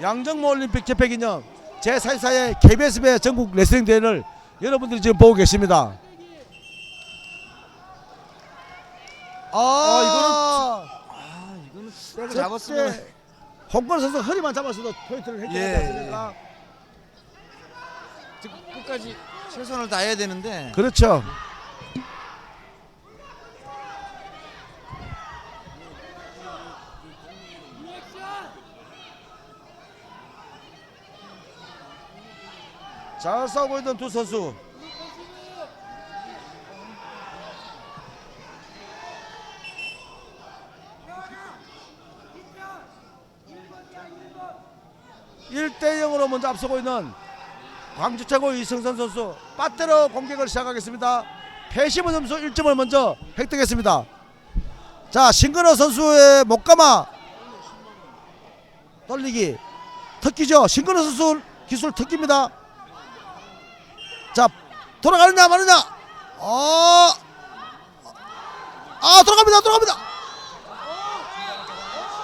양정모 올림픽 개최 기념 제44회 KBS배 전국 레슬링 대회를 여러분들이 지금 보고 계십니다. 아, 아 이거는 백을 이거는 잡았으면 홍건 선수 허리만 잡았어도 포인트를 획득하지 예, 끝까지 최선을 다해야 되는데 그렇죠. 잘 싸우고 있는 두 선수. 일대 0으로 먼저 앞서고 있는 광주 최고 이승선 선수 빠뜨려 공격을 시작하겠습니다. 패시브 점수 1점을 먼저 획득했습니다. 자 신근호 선수의 목감아 떨리기 특기죠. 신근호 선수 기술 특기입니다. 자 돌아가느냐 마느냐. 어, 아 돌아갑니다 돌아갑니다.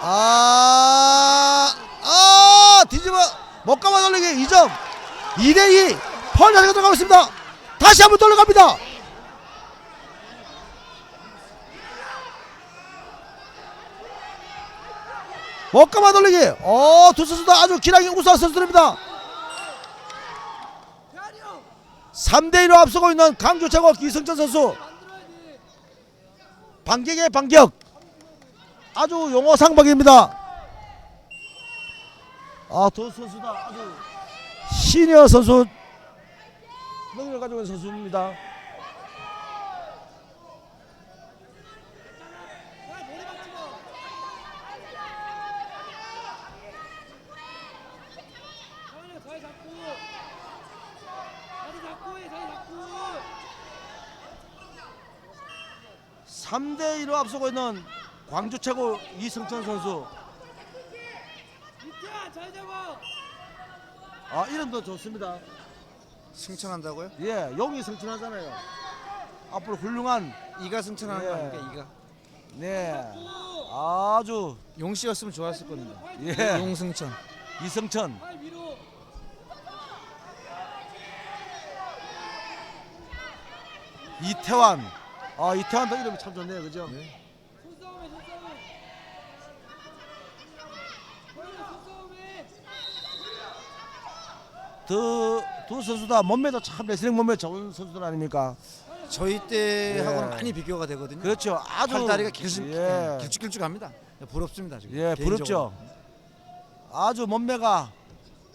아, 아 뒤집어 목감아 돌리기 2점 2대2 펄 자세가 들어가고 있습니다. 다시 한번 돌아갑니다. 먹가마 돌리기. 어, 두 선수 다 아주 기량이 우수한 선수들입니다. 3대 1로 앞서고 있는 강주 최고 기성전 선수. 반격의 반격. 아주 용어 상박입니다. 아, 두 선수 다 아주 시니어 선수 능력을 가지고 있는 선수입니다. 자리 잡고 자리 잡고 해 자리 잡고 3대 1로 앞서고 있는 광주 최고 이승천 선수. 아, 이름도 좋습니다. 승천한다고요? 예, 용이 승천하잖아요. 앞으로 훌륭한 이가 승천하는 거 예. 아닙니까? 이가 네 아주 용 씨였으면 좋았을 겁니다. 예 용승천. 이승천 이태환 아 이태환도 이름이 참 좋네요 그죠 네. 손싸움해 손싸움 거기는 손싸움해 두, 두 선수 다 몸매도 참 레슬링 몸매 좋은 선수들 아닙니까 저희 때하고는 예. 많이 비교가 되거든요. 그렇죠 아주 팔다리가 길쭉 예, 길쭉길쭉합니다. 부럽습니다 지금. 예 개인적으로. 부럽죠 아주 몸매가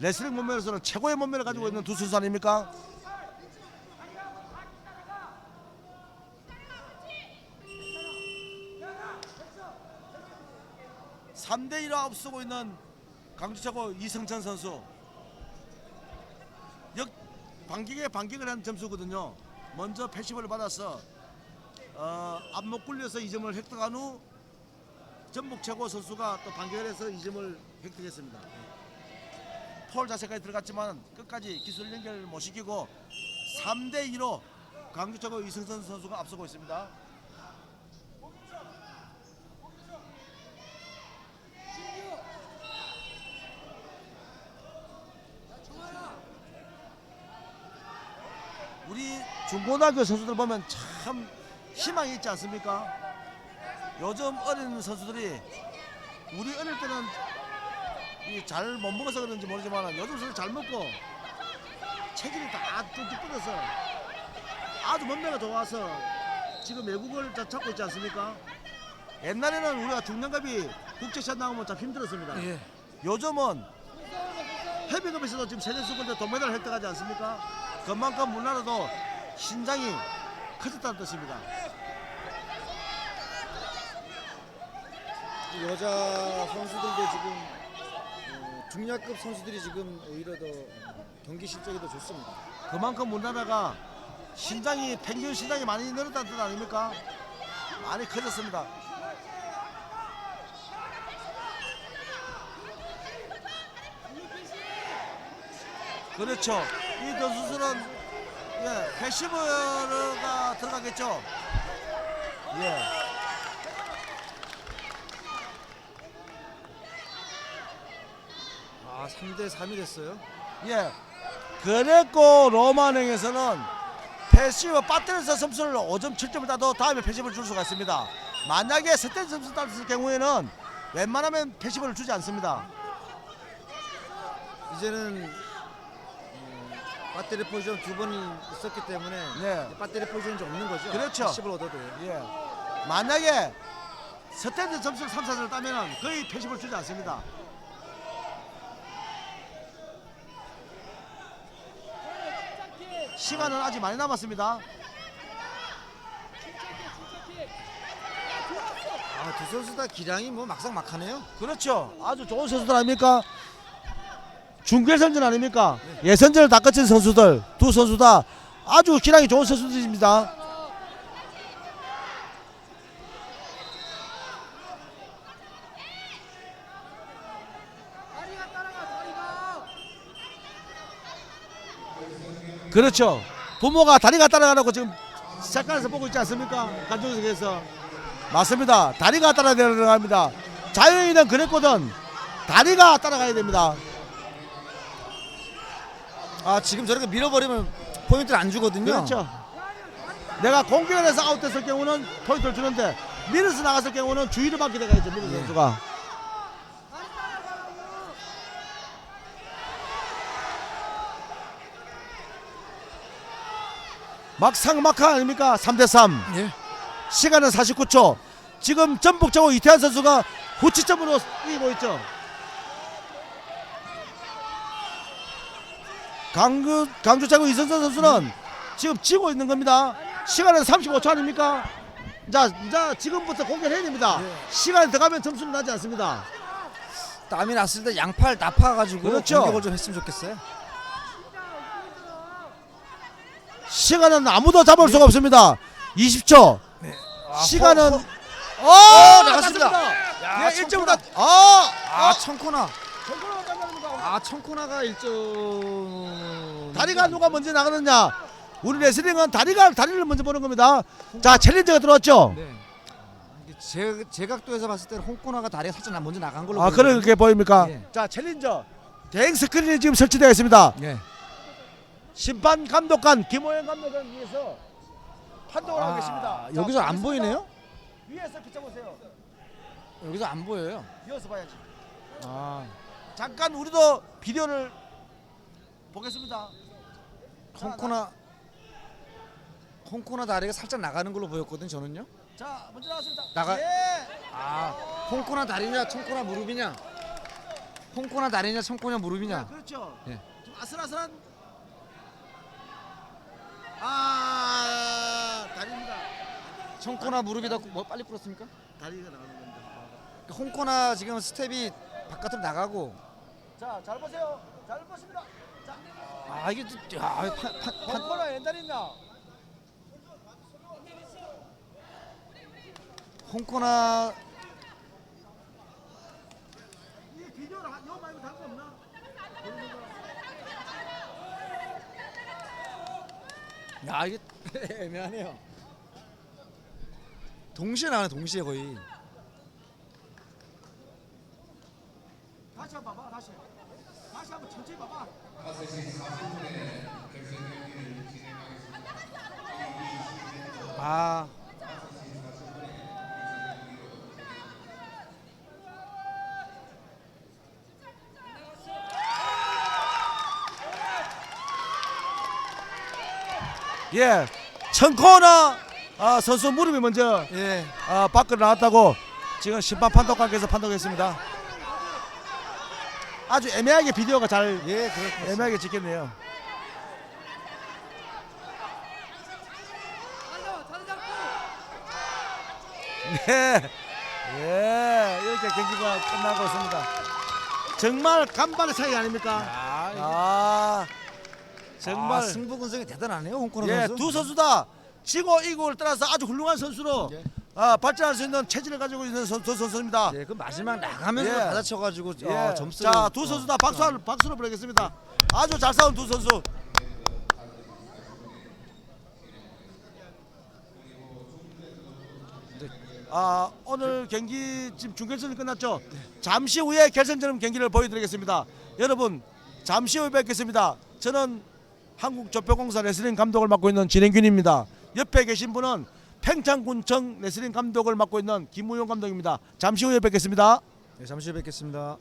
레슬링 몸매로서는 최고의 몸매를 가지고 있는 두 선수 아닙니까 삼대 1로 앞서고 있는 강주 최고 이승천 선수 역 반격에 반격을 한 점수거든요 먼저 패시브를 받아서 어, 앞목 굴려서 2점을 획득한 후 전북 최고 선수가 또 반격을 해서 2점을 획득했습니다. 폴 자세까지 들어갔지만 끝까지 기술 연결을 못 시키고 3대 2로 강주 최고 이승선 선수가 앞서고 있습니다. 우리 중고등학교 선수들 보면 참 희망이 있지 않습니까? 요즘 어린 선수들이 우리 어릴 때는 잘 못 먹어서 그런지 모르지만 요즘 선수 잘 먹고 체질이 다 뚝뚝 끊어서 아주 몸매가 좋아서 지금 외국을 다 찾고 있지 않습니까? 옛날에는 우리가 중량급이 국제시합 나오면 참 힘들었습니다. 예. 요즘은 헤비급에서도 지금 세계수군대 동메달을 획득하지 않습니까? 그만큼 우리나라도 신장이 커졌다는 뜻입니다. 여자 선수들도 지금 어, 중량급 선수들이 지금 오히려 더 어, 경기 실적이 더 좋습니다. 그만큼 우리나라가 신장이 평균 신장이 많이 늘었다는 뜻 아닙니까? 많이 커졌습니다. 그렇죠. 이 선수들은 예, 패시브가 들어가겠죠. 예. 아아 3대 3이 됐어요. 예. 그랬고 로마능에서는 패시브 빠뜨려서 점수를 5점 7점을 따도 다음에 패시브를 줄 수가 있습니다. 만약에 세대 점수 따졌을 경우에는 웬만하면 패시브를 주지 않습니다. 이제는 어, 배터리 포지션 두 번이 있었기 때문에 네. 배터리 포지션이 이제 없는 거죠. 그렇죠. 10을 얻어도. 예. 만약에 스탠드 점수를 3, 4를 따면은 거의 패시브를 주지 않습니다. 시간은 아직 많이 남았습니다. 아, 두 선수 다 기량이 뭐 막상 막하네요. 그렇죠. 아주 좋은 선수들 아닙니까? 중결선전 아닙니까? 예선전을 다 거친 선수들 두 선수 다 아주 기량이 좋은 선수들입니다. 그렇죠. 부모가 다리가 따라가라고 지금 색깔에서 보고 있지 않습니까? 간종석에서 맞습니다. 다리가 따라야 들어갑니다. 자유인은 그랬거든. 다리가 따라가야 됩니다. 아, 지금 저렇게 밀어버리면 포인트를 안 주거든요. 그렇죠. 내가 공격을 해서 아웃됐을 경우는 포인트를 주는데 밀어서 나갔을 경우는 주의를 받게 되겠죠. 밀어 선수가. 다리 따라가라고. 막상 막하 아닙니까? 3대 3. 예. 시간은 49초. 지금 전북적으로 이태환 선수가 후치점으로 이기고 있죠. 강주 강주차고 이선선 선수는 지금 지고 있는 겁니다. 시간은 35초 아닙니까? 자, 자 지금부터 공격해야 됩니다. 네. 시간이 들어가면 점수는 나지 않습니다. 땀이 났을 때 양팔 다 파가지고 그렇죠. 공격을 좀 했으면 좋겠어요. 시간은 아무도 잡을 수가 없습니다. 20초. 아, 시간은 허- 허- 어, 나갔습니다. 나갔습니다. 야, 예, 청코나. 1점보다 아, 아, 청코나. 깜짝입니다. 아, 청코나가 1점. 다리가 누가 먼저 나가느냐? 우리 레슬링은 다리가 다리를 먼저 보는 겁니다. 자 챌린저가 들어왔죠. 네. 제, 제 각도에서 봤을 때는 홍코나가 다리가 살짝 나- 먼저 나간 걸로 아 보이거든요. 그렇게 보입니까? 예. 자 챌린저 대행 스크린이 지금 설치되어 있습니다. 예. 심판 감독관 김호영 감독관 위에서 판독을 하고 계십니다. 아, 자, 여기서 안. 보이네요? 위에서 비춰보세요. 여기서 안 보여요. 이어서 봐야지. 아, 잠깐 우리도 비디오를 보겠습니다. 홍코나 홍코나 다리가 살짝 나가는 걸로 보였거든 저는요. 자 먼저 나왔습니다. 나가- 예. 아, 홍코나 다리냐, 청코나 무릎이냐? 홍코나 다리냐, 청코나 무릎이냐? 그렇죠. 예. 좀 아슬아슬한 아 다리입니다. 청코나 무릎이다. 뭐 빨리 풀었습니까? 다리가 나가는 겁니다. 홍코나 지금 스텝이 바깥으로 나가고. 자, 잘 보세요. 잘 보십니다. 자, 아 이게 또- 야, 판, 판, 판, 벙커나 옛날이냐? 홍코나 이 비디오를 한- 요 말고 다른 거 없나? 야 이게 애매하네요. 동시에 나가네 동시에 거의. 다시 한번 봐봐. 다시. 다시 한번 천천히 봐봐. 아 예. 청코나 아, 선수 무릎이 먼저 예. 아, 밖으로 나왔다고 지금 심판 판독관께서 판독했습니다. 아주 애매하게 비디오가 잘 예, 그렇습니다. 애매하게 찍혔네요. 네. 예. 이렇게 경기가 끝나고 있습니다. 정말 간발의 차이 아닙니까? 아, 아. 정말 정말 승부 근성이 대단하네요 홍코나 예, 선수. 두 선수 다 지고 이고를 떠나서 아주 훌륭한 선수로 예. 아, 발전할 수 있는 체질을 가지고 있는 선, 두 선수입니다. 예, 그 마지막 나가면서 예. 받아쳐가지고 예. 어, 점수. 자, 두 선수 다 박수 박수로 보내겠습니다. 아주 잘 싸운 두 선수. 아, 오늘 경기 지금 중결선이 끝났죠. 잠시 후에 결선전 경기를 보여드리겠습니다. 여러분 잠시 후에 뵙겠습니다. 저는 한국조표공사 레슬링 감독을 맡고 있는 진행균입니다. 옆에 계신 분은 팽창군청 레슬링 감독을 맡고 있는 김우용 감독입니다. 잠시 후에 뵙겠습니다. 네, 잠시 후에 뵙겠습니다.